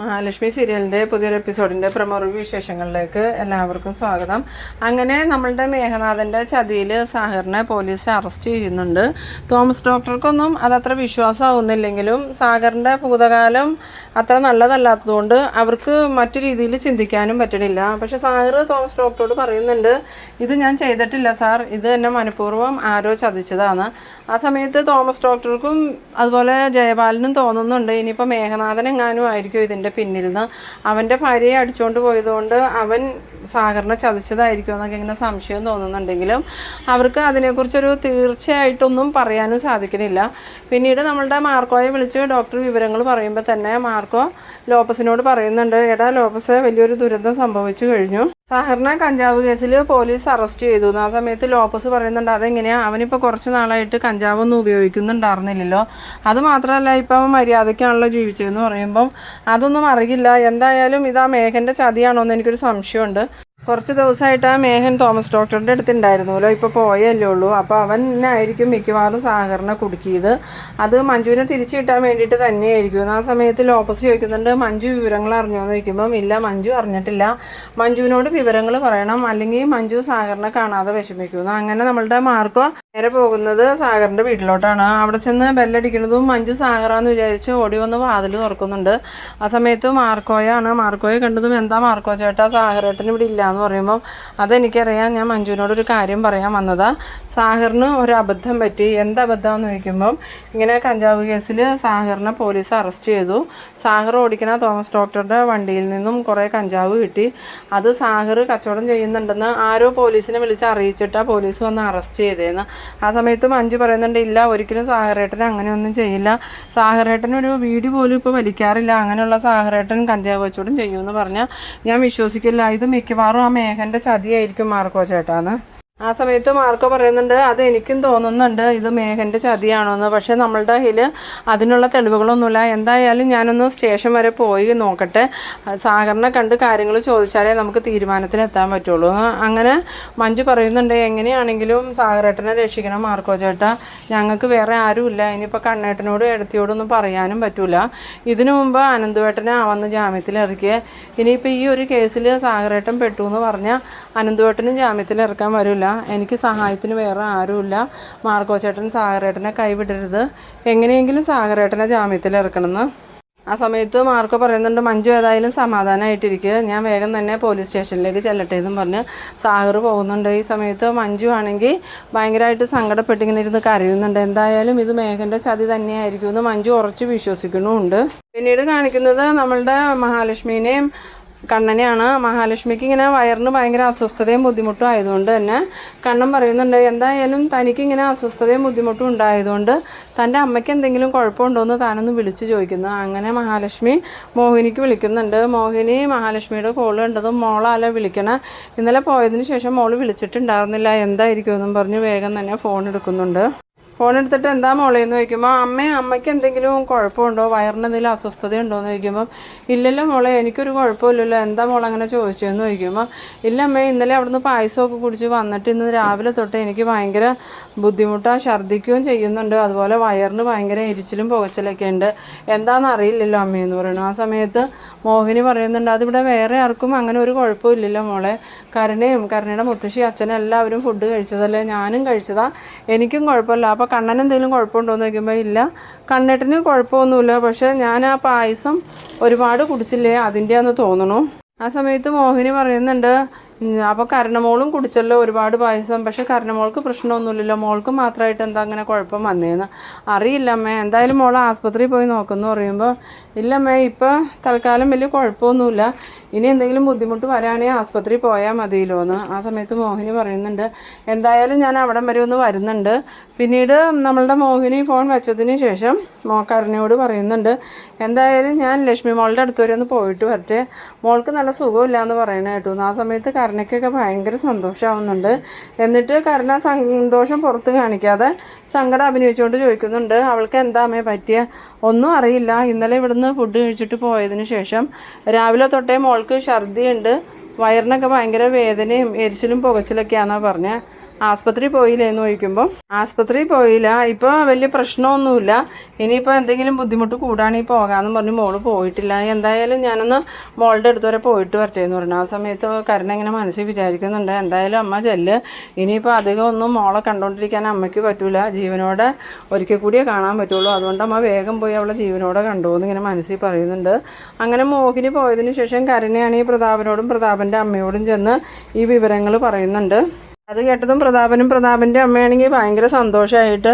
മഹാലക്ഷ്മി സീരിയലിന്റെ പുതിയൊരു എപ്പിസോഡിന്റെ പ്രമോ വിശേഷങ്ങളിലേക്ക് എല്ലാവർക്കും സ്വാഗതം. അങ്ങനെ നമ്മളുടെ മേഘനാഥന്റെ ചതിയിൽ സാഹറിനെ പോലീസ് അറസ്റ്റ് ചെയ്യുന്നുണ്ട്. തോമസ് ഡോക്ടർക്കൊന്നും അതത്ര വിശ്വാസമാവുന്നില്ലെങ്കിലും സാഗറിന്റെ ഭൂതകാലം അത്ര നല്ലതല്ലാത്തതുകൊണ്ട് അവർക്ക് മറ്റു രീതിയിൽ ചിന്തിക്കാനും പറ്റണില്ല. പക്ഷെ സാഗർ തോമസ് ഡോക്ടറോട് പറയുന്നുണ്ട് ഇത് ഞാൻ ചെയ്തിട്ടില്ല സാർ. ഇത് എന്നെ മനഃപൂർവം ആരോ ചതിച്ചതാണ്. ആ സമയത്ത് തോമസ് ഡോക്ടർക്കും അതുപോലെ ജയപാലനും തോന്നുന്നുണ്ട് ഇനിയിപ്പോൾ മേഘനാഥൻ എങ്ങാനും ആയിരിക്കും ഇതിന്റെ പിന്നിൽ നിന്ന് അവന്റെ ഭാര്യയെ അടിച്ചുകൊണ്ട് പോയതുകൊണ്ട് അവൻ സാഗറിനെ ചതിച്ചതായിരിക്കും എന്നൊക്കെ ഇങ്ങനെ സംശയം തോന്നുന്നുണ്ടെങ്കിലും അവർക്ക് അതിനെക്കുറിച്ചൊരു തീർച്ചയായിട്ടൊന്നും പറയാനും സാധിക്കുന്നില്ല. പിന്നീട് നമ്മളുടെ മാർക്കോയെ വിളിച്ച് ഡോക്ടർ വിവരങ്ങൾ പറയുമ്പോൾ തന്നെ മാർക്കോ ലോപ്പസിനോട് പറയുന്നുണ്ട് എടാ ലോപ്പസ് വലിയൊരു ദുരന്തം സംഭവിച്ചു കഴിഞ്ഞു. സഹറിനെ കഞ്ചാവ് കേസിൽ പോലീസ് അറസ്റ്റ് ചെയ്തു. ആ സമയത്ത് ലോപ്പസ് പറയുന്നുണ്ട് അതെങ്ങനെയാ? അവനിപ്പോൾ കുറച്ച് നാളായിട്ട് കഞ്ചാവൊന്നും ഉപയോഗിക്കുന്നുണ്ടായിരുന്നില്ലല്ലോ. അത് മാത്രമല്ല ഇപ്പം മര്യാദയ്ക്കാണല്ലോ ജീവിച്ചതെന്ന് പറയുമ്പം അതൊന്നും അറിയില്ല. എന്തായാലും ഇത് ആ മേഘന്റെ ചതിയാണോ എന്ന് എനിക്കൊരു സംശയമുണ്ട്. കുറച്ച് ദിവസമായിട്ട് ആ മേഹൻ തോമസ് ഡോക്ടറുടെ അടുത്തുണ്ടായിരുന്നല്ലോ. ഇപ്പോൾ പോയല്ലേ ഉള്ളൂ. അപ്പോൾ അവനായിരിക്കും മിക്കവാറും സാഗറിനെ കുടുക്കിയത്. അത് മഞ്ജുവിനെ തിരിച്ചു കിട്ടാൻ വേണ്ടിയിട്ട് തന്നെയായിരിക്കും. ആ സമയത്ത് ലോപ്പസ് ചോദിക്കുന്നുണ്ട് മഞ്ജു വിവരങ്ങൾ അറിഞ്ഞോ? എന്ന് ചോദിക്കുമ്പം ഇല്ല മഞ്ജു അറിഞ്ഞിട്ടില്ല. മഞ്ജുവിനോട് വിവരങ്ങൾ പറയണം. അല്ലെങ്കിൽ മഞ്ജു സാഗറിനെ കാണാതെ വിഷമിക്കുന്നു. അങ്ങനെ നമ്മളുടെ മാർക്കോ നേരെ പോകുന്നത് സാഗറിന്റെ വീട്ടിലോട്ടാണ്. അവിടെ ചെന്ന് ബെല്ലടിക്കുന്നതും മഞ്ജു സാഗറാന്ന് വിചാരിച്ച് ഓടി വന്ന് വാതിൽ തുറക്കുന്നുണ്ട്. ആ സമയത്ത് മാർക്കോയാണ്. മാർക്കോയെ കണ്ടതും എന്താ മാർക്കോ ചേട്ടാ സാഗറേട്ടൻ ഇവിടെ ഇല്ല എന്ന് പറയുമ്പം അതെനിക്കറിയാം. ഞാൻ മഞ്ജുവിനോട് ഒരു കാര്യം പറയാൻ വന്നതാ. സാഗറിന് ഒരു അബദ്ധം പറ്റി. എന്ത് അബദ്ധമെന്ന് ചോദിക്കുമ്പം ഇങ്ങനെ കഞ്ചാവ് കേസിൽ സാഗറിനെ പോലീസ് അറസ്റ്റ് ചെയ്തു. സാഗർ ഓടിക്കുന്ന തോമസ് ഡോക്ടറുടെ വണ്ടിയിൽ നിന്നും കുറേ കഞ്ചാവ് കിട്ടി. അത് സാഗർ കച്ചവടം ചെയ്യുന്നുണ്ടെന്ന് ആരോ പോലീസിനെ വിളിച്ച് അറിയിച്ചിട്ടാണ് പോലീസ് വന്ന് അറസ്റ്റ് ചെയ്തേന്ന്. ആ സമയത്ത് മഞ്ജു പറയുന്നുണ്ട് ഇല്ല ഒരിക്കലും സാഹറേട്ടൻ അങ്ങനെയൊന്നും ചെയ്യില്ല. സാഹറേട്ടൻ ഒരു വീട് പോലും ഇപ്പോൾ വലിക്കാറില്ല. അങ്ങനെയുള്ള സാഹറേട്ടൻ കഞ്ചാവ് വെച്ചോടും ചെയ്യുമെന്ന് പറഞ്ഞാൽ ഞാൻ വിശ്വസിക്കില്ല. ഇത് മിക്കവാറും ആ മേഘന്റെ ചതിയായിരിക്കും മാർക്കോ ചേട്ടാന്ന്. ആ സമയത്ത് മാർക്കോ പറയുന്നുണ്ട് അത് എനിക്കും തോന്നുന്നുണ്ട് ഇത് മേഘന്റെ ചതിയാണോന്ന്. പക്ഷേ നമ്മളുടെ കയ്യിൽ അതിനുള്ള തെളിവുകളൊന്നുമില്ല. എന്തായാലും ഞാനൊന്ന് സ്റ്റേഷൻ വരെ പോയി നോക്കട്ടെ. സാഗറിനെ കണ്ട് കാര്യങ്ങൾ ചോദിച്ചാലേ നമുക്ക് തീരുമാനത്തിനെത്താൻ പറ്റുള്ളൂ. അങ്ങനെ മഞ്ജു പറയുന്നുണ്ട് എങ്ങനെയാണെങ്കിലും സാഗറേട്ടനെ രക്ഷിക്കണം മാർക്കോ ചേട്ടാ. ഞങ്ങൾക്ക് വേറെ ആരുമില്ല. ഇനിയിപ്പോൾ കണ്ണേട്ടനോടും എടത്തിയോടൊന്നും പറയാനും പറ്റില്ല ഇതിനു മുമ്പ് അനന്തുവേട്ടനെ വന്ന് ജാമ്യത്തിൽ ഇറക്കിയ ഇനിയിപ്പോൾ ഈ ഒരു കേസിൽ സാഗറേട്ടൻ പെട്ടു എന്ന് പറഞ്ഞാൽ അനന്തുവേട്ടനും ജാമ്യത്തിൽ ഇറക്കാൻ വരില്ല എനിക്ക് സഹായത്തിന് വേറെ ആരുമില്ല. മാർക്കോ ചേട്ടൻ സാഗരേട്ടനെ കൈവിടരുത്. എങ്ങനെയെങ്കിലും സാഗരേട്ടനെ ജാമ്യത്തിൽ ഇറക്കണമെന്ന്. ആ സമയത്ത് മാർക്കോ പറയുന്നുണ്ട് മഞ്ജു ഏതായാലും സമാധാനമായിട്ടിരിക്കുക ഞാൻ വേഗം തന്നെ പോലീസ് സ്റ്റേഷനിലേക്ക് ചെല്ലട്ടെ എന്നും പറഞ്ഞ് സാഗർ പോകുന്നുണ്ട്. ഈ സമയത്ത് മഞ്ജു ആണെങ്കിൽ ഭയങ്കരമായിട്ട് സങ്കടപ്പെട്ടിങ്ങനെ ഇരുന്ന് കരയുന്നുണ്ട്. എന്തായാലും ഇത് മേഘന്റെ ചതി തന്നെയായിരിക്കും എന്ന് മഞ്ജു ഉറച്ച് വിശ്വസിക്കുന്നുമുണ്ട്. പിന്നീട് കാണിക്കുന്നത് നമ്മളുടെ മഹാലക്ഷ്മിനെയും കണ്ണനെയാണ് മഹാലക്ഷ്മിക്ക് ഇങ്ങനെ വയറിന് ഭയങ്കര അസ്വസ്ഥതയും ബുദ്ധിമുട്ടും ആയതുകൊണ്ട് തന്നെ കണ്ണൻ പറയുന്നുണ്ട് എന്തായാലും തനിക്ക് ഇങ്ങനെ അസ്വസ്ഥതയും ബുദ്ധിമുട്ടും ഉണ്ടായതുകൊണ്ട് തന്റെ അമ്മയ്ക്ക് എന്തെങ്കിലും കുഴപ്പമുണ്ടോ എന്ന് താനൊന്ന് വിളിച്ചു ചോദിക്കുന്നു. അങ്ങനെ മഹാലക്ഷ്മി മോഹിനിക്ക് വിളിക്കുന്നുണ്ട്. മോഹിനി മഹാലക്ഷ്മിയുടെ കോൾ കണ്ടതും മോളാല വിളിക്കണേ ഇന്നലെ പോയതിന് ശേഷം മോൾ വിളിച്ചിട്ടുണ്ടായിരുന്നില്ല എന്തായിരിക്കും? എന്നും പറഞ്ഞ് വേഗം തന്നെ ഫോൺ എടുക്കുന്നുണ്ട്. ഫോൺ എടുത്തിട്ട് എന്താ മോളെ എന്ന് ചോദിക്കുമ്പോൾ അമ്മ അമ്മയ്ക്ക് എന്തെങ്കിലും കുഴപ്പമുണ്ടോ? വയറിന് എന്തെങ്കിലും അസ്വസ്ഥതയുണ്ടോ എന്ന് ചോദിക്കുമ്പോൾ ഇല്ലല്ലോ മോളെ എനിക്കൊരു കുഴപ്പമില്ലല്ലോ. എന്താ മോളെ അങ്ങനെ ചോദിച്ചതെന്ന് ചോദിക്കുമ്പോൾ ഇല്ല അമ്മ ഇന്നലെ അവിടുന്ന് പായസമൊക്കെ കുടിച്ച് വന്നിട്ട് ഇന്ന് രാവിലെ തൊട്ട് എനിക്ക് ഭയങ്കര ബുദ്ധിമുട്ടാണ് ഛർദ്ദിക്കുകയും ചെയ്യുന്നുണ്ട്. അതുപോലെ വയറിന് ഭയങ്കര എരിച്ചിലും പുകച്ചിലൊക്കെ ഉണ്ട്. എന്താണെന്ന് അറിയില്ലല്ലോ അമ്മയെന്ന് പറയുന്നു ആ സമയത്ത് മോഹിനി പറയുന്നുണ്ട് അതിവിടെ വേറെ ആർക്കും അങ്ങനെ ഒരു കുഴപ്പമില്ലല്ലോ മോളെ. കരുണയും കരുണയുടെ മുത്തശ്ശി അച്ഛനും എല്ലാവരും ഫുഡ് കഴിച്ചതല്ലേ? ഞാനും കഴിച്ചതാണ് എനിക്കും കുഴപ്പമില്ല. അപ്പോൾ കണ്ണൻ എന്തെങ്കിലും കുഴപ്പമുണ്ടോ എന്ന് ചോദിക്കുമ്പോൾ ഇല്ല. കണ്ണേട്ടന് കുഴപ്പമൊന്നുമില്ല. പക്ഷേ ഞാൻ ആ പായസം ഒരുപാട് കുടിച്ചില്ലേ? അതിന്റെ ആണെന്ന് തോന്നണു. ആ സമയത്ത് മോഹിനി പറയുന്നുണ്ട് അപ്പോൾ കരണമോളും കുടിച്ചല്ലോ ഒരുപാട് പായസം. പക്ഷേ കരണമോൾക്ക് പ്രശ്നമൊന്നുമില്ലല്ലോ. മോൾക്ക് മാത്രമായിട്ട് എന്താ അങ്ങനെ കുഴപ്പം വന്നേന്ന് അറിയില്ല അമ്മേ. എന്തായാലും മോൾ ആസ്പത്രിയിൽ പോയി നോക്കുന്നു പറയുമ്പോൾ ഇല്ലമ്മേ ഇപ്പോൾ തൽക്കാലം വലിയ കുഴപ്പമൊന്നുമില്ല. ഇനി എന്തെങ്കിലും ബുദ്ധിമുട്ട് വരാണെങ്കിൽ ആസ്പത്രിയിൽ പോയാൽ മതിയല്ലോ എന്ന് ആ സമയത്ത് മോഹിനി പറയുന്നുണ്ട് എന്തായാലും ഞാൻ അവിടം വരെ ഒന്ന് വരുന്നുണ്ട്. പിന്നീട് നമ്മളുടെ മോഹിനി ഫോൺ വെച്ചതിന് ശേഷം മോക്കരനോട് പറയുന്നുണ്ട് എന്തായാലും ഞാൻ ലക്ഷ്മി മോളുടെ അടുത്ത് വരെ ഒന്ന് പോയിട്ട് വരട്ടെ. മോൾക്ക് നല്ല സുഖമില്ല എന്ന് പറയണ കേട്ടു. ആ സമയത്ത് കരുണയ്ക്കൊക്കെ ഭയങ്കര സന്തോഷമാവുന്നുണ്ട്. എന്നിട്ട് കരുണ സന്തോഷം പുറത്ത് കാണിക്കാതെ സങ്കടം അഭിനയിച്ചുകൊണ്ട് ചോദിക്കുന്നുണ്ട് അവൾക്ക് എന്താ അമ്മേ പറ്റിയ? ഒന്നും അറിയില്ല. ഇന്നലെ ഇവിടുന്ന് ഫുഡ് കഴിച്ചിട്ട് പോയതിന് ശേഷം രാവിലെ തൊട്ടേ മോൾക്ക് ഛർദിയുണ്ട്. വയറിനൊക്കെ ഭയങ്കര വേദനയും എരിച്ചിലും പുകച്ചിലൊക്കെയാണെന്നാണ് പറഞ്ഞത് ആസ്പത്രി പോയില്ല എന്ന് ചോദിക്കുമ്പോൾ ആസ്പത്രി പോയില്ല ഇപ്പോൾ വലിയ പ്രശ്നമൊന്നുമില്ല. ഇനിയിപ്പോൾ എന്തെങ്കിലും ബുദ്ധിമുട്ട് കൂടാണെങ്കിൽ പോകാമെന്ന് പറഞ്ഞ് മോൾ പോയിട്ടില്ല. എന്തായാലും ഞാനൊന്ന് മോളുടെ അടുത്ത് വരെ പോയിട്ട് വരട്ടെ എന്ന് പറഞ്ഞു. ആ സമയത്ത് കരുണ ഇങ്ങനെ മനസ്സിൽ വിചാരിക്കുന്നുണ്ട്. എന്തായാലും അമ്മ ചെല്ല്. ഇനിയിപ്പോൾ അധികം ഒന്നും മോളെ കണ്ടുകൊണ്ടിരിക്കാൻ അമ്മയ്ക്ക് പറ്റൂല. ജീവനോടെ ഒരിക്കൽ കൂടിയേ കാണാൻ പറ്റുള്ളൂ. അതുകൊണ്ട് അമ്മ വേഗം പോയി അവളെ ജീവനോടെ കണ്ടു എന്ന് ഇങ്ങനെ മനസ്സിൽ പറയുന്നുണ്ട്. അങ്ങനെ മോഹിനി പോയതിന് ശേഷം കരുണയാണെങ്കിൽ പ്രതാപനോടും പ്രതാപന്റെ അമ്മയോടും ചെന്ന് ഈ വിവരങ്ങൾ പറയുന്നുണ്ട്. അത് കേട്ടതും പ്രതാപനും പ്രതാപന്റെ അമ്മയാണെങ്കിൽ ഭയങ്കര സന്തോഷമായിട്ട്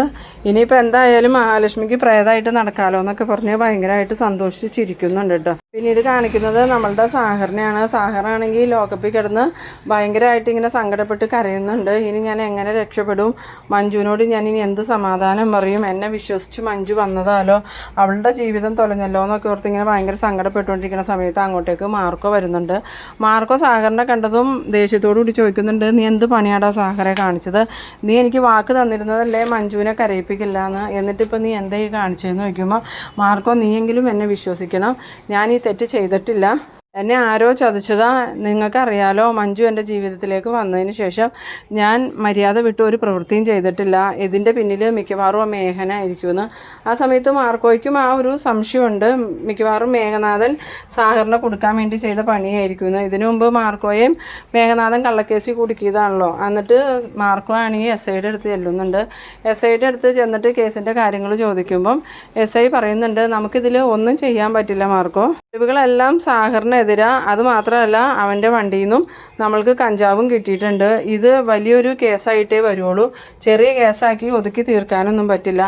ഇനിയിപ്പോൾ എന്തായാലും മഹാലക്ഷ്മിക്ക് പ്രേതമായിട്ട് നടക്കാമല്ലോ എന്നൊക്കെ പറഞ്ഞ് ഭയങ്കരമായിട്ട് സന്തോഷിച്ച് ചിരിക്കുന്നുണ്ട് കേട്ടോ. പിന്നീട് കാണിക്കുന്നത് നമ്മളുടെ സാഹറിനെയാണ്. സാഹറാണെങ്കിൽ ലോക്കപ്പിൽ കിടന്ന് ഭയങ്കരമായിട്ട് ഇങ്ങനെ സങ്കടപ്പെട്ട് കരയുന്നുണ്ട്. ഇനി ഞാൻ എങ്ങനെ രക്ഷപ്പെടും? മഞ്ജുവിനോട് ഞാൻ ഇനി എന്ത് സമാധാനം പറയും? എന്നെ വിശ്വസിച്ച് മഞ്ജു വന്നതാലോ? അവളുടെ ജീവിതം തൊലഞ്ഞല്ലോ എന്നൊക്കെ ഓർത്ത് ഇങ്ങനെ ഭയങ്കര സങ്കടപ്പെട്ടുകൊണ്ടിരിക്കുന്ന സമയത്ത് അങ്ങോട്ടേക്ക് മാർക്കോ വരുന്നുണ്ട്. മാർക്കോ സാഹറിനെ കണ്ടതും ദേഷ്യത്തോടു കൂടി ചോദിക്കുന്നുണ്ട് നീ എന്ത് പണിയാടാ സാഹറെ കാണിച്ചത്? നീ എനിക്ക് വാക്ക് തന്നിരുന്നതല്ലേ മഞ്ജുവിനെ കരയിപ്പിക്കില്ല എന്ന് എന്നിട്ടിപ്പോൾ നീ എന്തായി കാണിച്ചതെന്ന് ചോദിക്കുമ്പോൾ മാർക്കോ നീയെങ്കിലും എന്നെ വിശ്വസിക്കണം. ഞാൻ ഈ തെറ്റ് ചെയ്തിട്ടില്ല. എന്നെ ആരോ ചതിച്ചതാ നിങ്ങൾക്കറിയാലോ മഞ്ജു എന്റെ ജീവിതത്തിലേക്ക് വന്നതിന് ശേഷം ഞാൻ മര്യാദ വിട്ട് ഒരു പ്രവൃത്തിയും ചെയ്തിട്ടില്ല. ഇതിന്റെ പിന്നിൽ മിക്കവാറും ആ മേഘന ആയിരിക്കുമെന്ന് ആ സമയത്ത് മാർക്കോയ്ക്കും ആ ഒരു സംശയമുണ്ട്. മിക്കവാറും മേഘനാഥൻ സാഹറിനെ കൊടുക്കാൻ വേണ്ടി ചെയ്ത പണിയായിരിക്കുമെന്ന്. ഇതിനു മുമ്പ് മാർക്കോയും മേഘനാഥൻ കള്ളക്കേസി കുടുക്കിയതാണല്ലോ. എന്നിട്ട് മാർക്കോ ആണെങ്കിൽ എസ് ഐയുടെ അടുത്ത് ചെല്ലുന്നുണ്ട്. എസ് ഐയുടെ അടുത്ത് ചെന്നിട്ട് കേസിന്റെ കാര്യങ്ങൾ ചോദിക്കുമ്പം എസ് ഐ പറയുന്നുണ്ട് നമുക്കിതിൽ ഒന്നും ചെയ്യാൻ പറ്റില്ല മാർക്കോ. തെളിവുകളെല്ലാം സാഹറിനെതിരാ അത് മാത്രമല്ല അവന്റെ വണ്ടിയിൽ നിന്നും നമ്മൾക്ക് കഞ്ചാവും കിട്ടിയിട്ടുണ്ട്. ഇത് വലിയൊരു കേസായിട്ടേ വരുള്ളൂ ചെറിയ കേസാക്കി ഒതുക്കി തീർക്കാനൊന്നും പറ്റില്ല.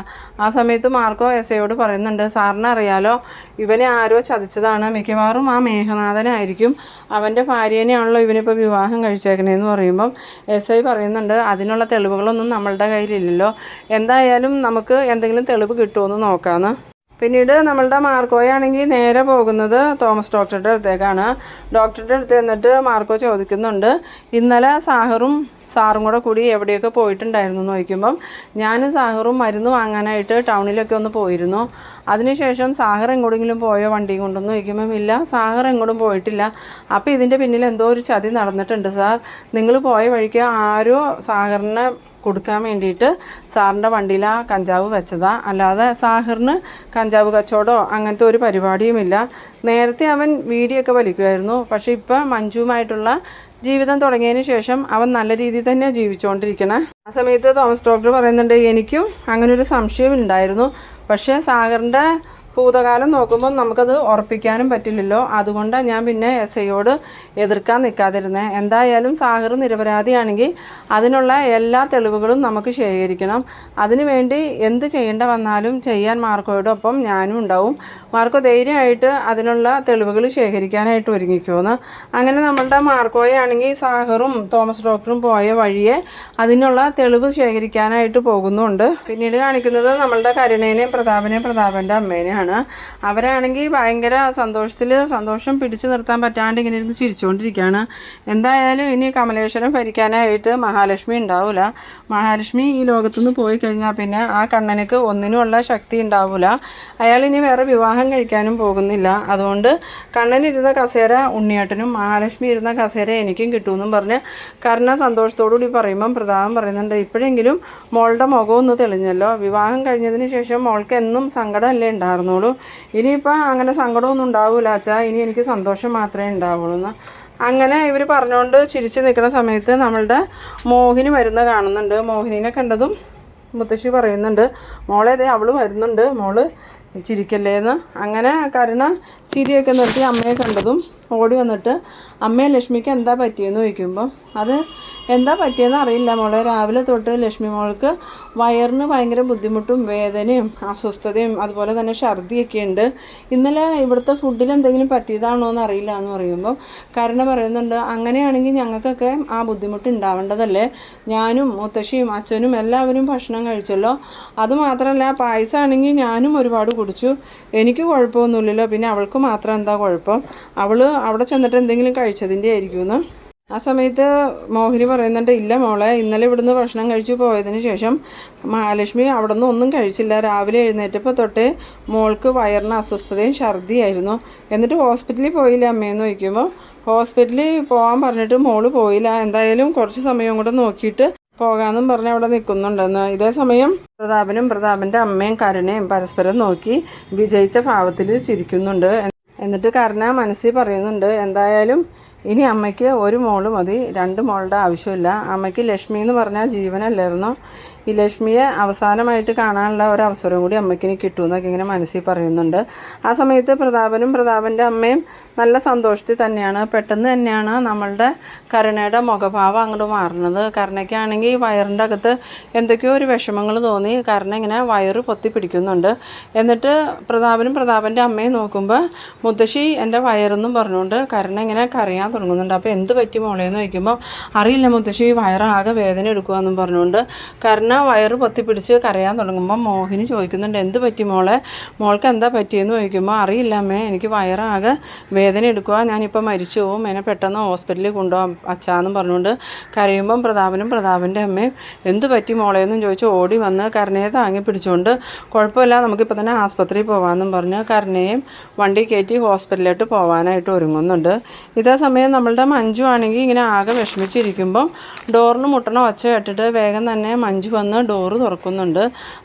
ആ സമയത്ത് മാർക്കോ എസ് ഐയോട് പറയുന്നുണ്ട് സാറിന് അറിയാലോ ഇവനെ ആരോ ചതിച്ചതാണ്. മിക്കവാറും ആ മേഘനാഥനായിരിക്കും. അവന്റെ ഭാര്യേനെയാണല്ലോ ഇവനിപ്പോൾ വിവാഹം കഴിച്ചേക്കണേന്ന് പറയുമ്പം എസ് ഐ പറയുന്നുണ്ട് അതിനുള്ള തെളിവുകളൊന്നും നമ്മളുടെ കയ്യിലില്ലല്ലോ. എന്തായാലും നമുക്ക് എന്തെങ്കിലും തെളിവ് കിട്ടുമോ നോക്കാമെന്ന് പിന്നീട് നമ്മളുടെ മാർക്കോയാണെങ്കിൽ നേരെ പോകുന്നത് തോമസ് ഡോക്ടറുടെ അടുത്തേക്കാണ്. ഡോക്ടറുടെ അടുത്ത് എന്നിട്ട് മാർക്കോ ചോദിക്കുന്നുണ്ട്. ഇന്നലെ സാഹറും സാറും കൂടെ കൂടി എവിടെയൊക്കെ പോയിട്ടുണ്ടായിരുന്നു എന്ന് ചോദിക്കുമ്പം ഞാനും സാഹറും മരുന്ന് വാങ്ങാനായിട്ട് ടൗണിലൊക്കെ ഒന്ന് പോയിരുന്നു. അതിനുശേഷം സാഹർ എങ്ങോട്ടെങ്കിലും പോയോ വണ്ടിയും കൊണ്ടെന്ന് ചോദിക്കുമ്പം ഇല്ല സാഹർ എങ്ങോട്ടും പോയിട്ടില്ല. അപ്പോൾ ഇതിന്റെ പിന്നിൽ എന്തോ ഒരു ചതി നടന്നിട്ടുണ്ട് സാർ. നിങ്ങൾ പോയ വഴിക്ക് ആരോ സാഹറിനെ കൊടുക്കാൻ വേണ്ടിയിട്ട് സാറിന്റെ വണ്ടിയിൽ ആ കഞ്ചാവ് വെച്ചതാ. അല്ലാതെ സാഹിറിന് കഞ്ചാവ് കച്ചവടമോ അങ്ങനത്തെ ഒരു പരിപാടിയുമില്ല. നേരത്തെ അവൻ വീഡിയോ ഒക്കെ വലിക്കുമായിരുന്നു. പക്ഷേ ഇപ്പം മഞ്ജുവുമായിട്ടുള്ള ജീവിതം തുടങ്ങിയതിന് ശേഷം അവൻ നല്ല രീതിയിൽ തന്നെ ജീവിച്ചുകൊണ്ടിരിക്കണേ. ആ സമയത്ത് തോമസ് ഡോക്ടർ പറയുന്നുണ്ട് എനിക്കും അങ്ങനെ ഒരു സംശയം ഉണ്ടായിരുന്നു. പക്ഷേ സാഗറിന്റെ ഭൂതകാലം നോക്കുമ്പോൾ നമുക്കത് ഉറപ്പിക്കാനും പറ്റില്ലല്ലോ. അതുകൊണ്ട് ഞാൻ പിന്നെ എസ് ഐയോട് എതിർക്കാൻ നിൽക്കാതിരുന്നത് എന്തായാലും സാഹർ നിരപരാധിയാണെങ്കിൽ അതിനുള്ള എല്ലാ തെളിവുകളും നമുക്ക് ശേഖരിക്കണം. അതിനുവേണ്ടി എന്ത് ചെയ്യേണ്ട വന്നാലും ചെയ്യാൻ മാർക്കോയോടൊപ്പം ഞാനും ഉണ്ടാവും. മാർക്കോ ധൈര്യമായിട്ട് അതിനുള്ള തെളിവുകൾ ശേഖരിക്കാനായിട്ട് ഒരുങ്ങിക്കുമെന്ന് അങ്ങനെ നമ്മളുടെ മാർക്കോയാണെങ്കിൽ സാഹറും തോമസ് ഡോക്ടറും പോയ വഴിയെ അതിനുള്ള തെളിവ് ശേഖരിക്കാനായിട്ട് പോകുന്നുണ്ട്. പിന്നീട് കാണിക്കുന്നത് നമ്മളുടെ കരുണേനെയും പ്രതാപനെയും പ്രതാപന്റെ അമ്മേനെയാണ്. അവരാണെങ്കിൽ ഭയങ്കര സന്തോഷത്തിൽ സന്തോഷം പിടിച്ചു നിർത്താൻ പറ്റാണ്ട് ഇങ്ങനെ ഇരുന്ന് ചിരിച്ചുകൊണ്ടിരിക്കുകയാണ് എന്തായാലും ഇനി കമലേശ്വരം ഭരിക്കാനായിട്ട് മഹാലക്ഷ്മി ഉണ്ടാവില്ല മഹാലക്ഷ്മി ഈ ലോകത്തുനിന്ന് പോയി കഴിഞ്ഞാൽ പിന്നെ ആ കണ്ണനക്ക് ഒന്നിനുമുള്ള ശക്തി ഉണ്ടാവില്ല അയാൾ ഇനി വേറെ വിവാഹം കഴിക്കാനും പോകുന്നില്ല. അതുകൊണ്ട് കണ്ണൻ ഇരുന്ന കസേര ഉണ്ണിയേട്ടനും മഹാലക്ഷ്മി ഇരുന്ന കസേര എനിക്കും കിട്ടുമെന്നും പറഞ്ഞ് കർണ സന്തോഷത്തോടുകൂടി പറയുമ്പം പ്രതാപം പറയുന്നുണ്ട് ഇപ്പോഴെങ്കിലും മോളുടെ മുഖം ഒന്ന് തെളിഞ്ഞല്ലോ. വിവാഹം കഴിഞ്ഞതിന് ശേഷം മോൾക്ക് എന്നും സങ്കടമല്ലേ ഉണ്ടായിരുന്നുള്ളൂ ഇനിയിപ്പോൾ അങ്ങനെ സങ്കടമൊന്നും ഉണ്ടാവില്ല അച്ഛാ. ഇനി എനിക്ക് സന്തോഷം മാത്രമേ ഉണ്ടാവുള്ളൂ എന്ന്. അങ്ങനെ ഇവർ പറഞ്ഞുകൊണ്ട് ചിരിച്ച് നിൽക്കുന്ന സമയത്ത് നമ്മളുടെ മോഹിനി വരുന്ന കാണുന്നുണ്ട്. മോഹിനിനെ കണ്ടതും മുത്തശ്ശി പറയുന്നുണ്ട് മോളെ ദേ അവൾ വരുന്നുണ്ട്. മോൾ ചിരിക്കല്ലേന്ന്. അങ്ങനെ കരുണ ചിരിയൊക്കെ നിർത്തി അമ്മയെ കണ്ടതും ഓടി വന്നിട്ട് അമ്മയെ ലക്ഷ്മിക്ക് എന്താ പറ്റിയെന്ന് ചോദിക്കുമ്പം അത് എന്താ പറ്റിയെന്ന് അറിയില്ല മോളെ. രാവിലെ തൊട്ട് ലക്ഷ്മി മോൾക്ക് വയറിന് ഭയങ്കര ബുദ്ധിമുട്ടും വേദനയും അസ്വസ്ഥതയും അതുപോലെ തന്നെ ഛർദിയൊക്കെ ഉണ്ട്. ഇന്നലെ ഇവിടുത്തെ ഫുഡിൽ എന്തെങ്കിലും പറ്റിയതാണോ എന്ന് അറിയില്ല എന്ന് പറയുമ്പോൾ കരുണ പറയുന്നുണ്ട് അങ്ങനെയാണെങ്കിൽ ഞങ്ങൾക്കൊക്കെ ആ ബുദ്ധിമുട്ട് ഉണ്ടാവേണ്ടതല്ലേ? ഞാനും മുത്തശ്ശിയും അച്ഛനും എല്ലാവരും ഭക്ഷണം കഴിച്ചല്ലോ. അതുമാത്രമല്ല പായസമാണെങ്കിൽ ഞാനും ഒരുപാട് കുടിച്ചു. എനിക്ക് കുഴപ്പമൊന്നുമില്ലല്ലോ. പിന്നെ അവൾക്ക് മാത്രം എന്താ കുഴപ്പം? അവൾ അവിടെ ചെന്നിട്ട് എന്തെങ്കിലും കഴിച്ചതിന്റെ ആയിരിക്കുമെന്ന്. ആ സമയത്ത് മോഹിനി പറയുന്നുണ്ട് ഇല്ല മോളെ ഇന്നലെ ഇവിടുന്ന് ഭക്ഷണം കഴിച്ചു പോയതിന് ശേഷം മഹാലക്ഷ്മി അവിടെ നിന്ന് ഒന്നും കഴിച്ചില്ല. രാവിലെ എഴുന്നേറ്റപ്പോൾ തൊട്ടേ മോൾക്ക് വയറിന് അസ്വസ്ഥതയും ഛർദിയായിരുന്നു. എന്നിട്ട് ഹോസ്പിറ്റലിൽ പോയില്ല അമ്മയെന്ന് ചോദിക്കുമ്പോൾ ഹോസ്പിറ്റലിൽ പോകാൻ പറഞ്ഞിട്ട് മോൾ പോയില്ല. എന്തായാലും കുറച്ച് സമയം കൂടെ നോക്കിയിട്ട് പോകാമെന്നും പറഞ്ഞ് അവിടെ നിൽക്കുന്നുണ്ടെന്ന് ഇതേ സമയം പ്രതാപനും പ്രതാപന്റെ അമ്മയും കരുണയും പരസ്പരം നോക്കി വിജയിച്ച ഭാവത്തിൽ ചിരിക്കുന്നുണ്ട്. എന്നിട്ട് കരുണ മനസ്സിൽ പറയുന്നുണ്ട് എന്തായാലും ഇനി അമ്മയ്ക്ക് ഒരു മോൾ മതി. രണ്ട് മോളുടെ ആവശ്യമില്ല. അമ്മയ്ക്ക് ലക്ഷ്മി എന്ന് പറഞ്ഞാൽ ജീവനല്ലായിരുന്നോ? ഈ ലക്ഷ്മിയെ അവസാനമായിട്ട് കാണാനുള്ള ഒരു അവസരം കൂടി അമ്മയ്ക്കിന് കിട്ടും കിട്ടുമെന്നൊക്കെ ഇങ്ങനെ മനസ്സിൽ പറയുന്നുണ്ട്. ആ സമയത്ത് പ്രതാപനും പ്രതാപന്റെ അമ്മയും നല്ല സന്തോഷത്തിൽ തന്നെയാണ്. പെട്ടെന്ന് തന്നെയാണ് നമ്മളുടെ കരുണയുടെ മുഖഭാവം അങ്ങോട്ട് മാറുന്നത്. കരുണയ്ക്കാണെങ്കിൽ വയറിന്റെ അകത്ത് എന്തൊക്കെയോ ഒരു വിഷമങ്ങൾ തോന്നി. കരുണ ഇങ്ങനെ വയറ് പൊത്തി പിടിക്കുന്നുണ്ട്. എന്നിട്ട് പ്രതാപനും പ്രതാപന്റെ അമ്മയും നോക്കുമ്പോൾ മുത്തശ്ശി എന്റെ വയറെന്നും പറഞ്ഞുകൊണ്ട് കരുണ ഇങ്ങനെ കരയാൻ തുടങ്ങുന്നുണ്ട്. അപ്പോൾ എന്ത് പറ്റി മോളേന്ന് ചോദിക്കുമ്പോൾ അറിയില്ല മുത്തശ്ശി വയറാകെ വേദന എടുക്കുക എന്നും പറഞ്ഞുകൊണ്ട് കരുണ വയറ് പൊത്തി പിടിച്ച് കരയാൻ തുടങ്ങുമ്പോൾ മോഹിനി ചോദിക്കുന്നുണ്ട് എന്ത് പറ്റി മോളെ? മോൾക്ക് എന്താ പറ്റിയെന്ന് ചോദിക്കുമ്പോൾ അറിയില്ല അമ്മേ എനിക്ക് വയറാകെ വേദന എടുക്കുക ഞാനിപ്പോൾ മരിച്ചു പോവും. എന്നെ പെട്ടെന്ന് ഹോസ്പിറ്റലിൽ കൊണ്ടുപോകാം അച്ഛാന്നും പറഞ്ഞുകൊണ്ട് കരയുമ്പം പ്രതാപനും പ്രതാപന്റെ അമ്മയും എന്ത് പറ്റി മോളേന്നും ചോദിച്ച് ഓടി വന്ന് കരുണയെ താങ്ങി പിടിച്ചുകൊണ്ട് കുഴപ്പമില്ല നമുക്കിപ്പോൾ തന്നെ ആസ്പത്രിയിൽ പോകാമെന്നും പറഞ്ഞ് കരുണയും വണ്ടി കയറ്റി ഹോസ്പിറ്റലിലോട്ട് പോകാനായിട്ട് ഒരുങ്ങുന്നുണ്ട്. ഇതേ സമയം നമ്മളുടെ മഞ്ജു ആണെങ്കിൽ ഇങ്ങനെ ആകെ വിഷമിച്ചിരിക്കുമ്പം ഡോറിന് മുട്ടണ ഒച്ച കേട്ടിട്ട് വേഗം തന്നെ മഞ്ജു വന്ന് ഡോറ് തുറക്കുന്നുണ്ട്.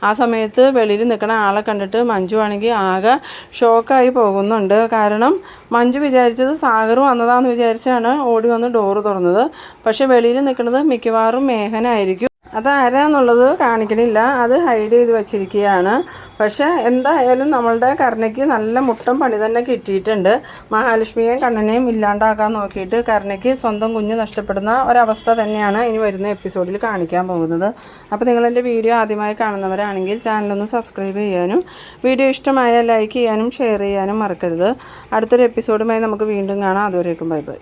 ആ സമയത്ത് വെളിയിൽ നിൽക്കുന്ന ആളെ കണ്ടിട്ട് മഞ്ജു ആണെങ്കിൽ ആകെ ഷോക്കായി പോകുന്നുണ്ട്. കാരണം മഞ്ജു വിചാരിച്ചത് സാഗർ വന്നതാണെന്ന് വിചാരിച്ചാണ് ഓടി വന്ന് ഡോറ് തുറന്നത്. പക്ഷേ വെളിയിൽ നിൽക്കുന്നത് മിക്കവാറും മേഘനായിരിക്കും. അതാരാന്നുള്ളത് കാണിക്കണില്ല. അത് ഹൈഡ് ചെയ്ത് വെച്ചിരിക്കുകയാണ്. പക്ഷേ എന്തായാലും നമ്മളുടെ കരുണയ്ക്ക് നല്ല മുട്ടം പണി തന്നെ കിട്ടിയിട്ടുണ്ട്. മഹാലക്ഷ്മിയെയും കണ്ണനെയും ഇല്ലാണ്ടാക്കാൻ നോക്കിയിട്ട് കരുണയ്ക്ക് സ്വന്തം കുഞ്ഞ് നഷ്ടപ്പെടുന്ന ഒരവസ്ഥ തന്നെയാണ് ഇനി വരുന്ന എപ്പിസോഡിൽ കാണിക്കാൻ പോകുന്നത്. അപ്പോൾ നിങ്ങളെന്റെ വീഡിയോ ആദ്യമായി കാണുന്നവരാണെങ്കിൽ ചാനലൊന്ന് സബ്സ്ക്രൈബ് ചെയ്യാനും വീഡിയോ ഇഷ്ടമായ ലൈക്ക് ചെയ്യാനും ഷെയർ ചെയ്യാനും മറക്കരുത്. അടുത്തൊരു എപ്പിസോഡുമായി നമുക്ക് വീണ്ടും കാണാം. അതുവരേക്കും ബൈ ബൈ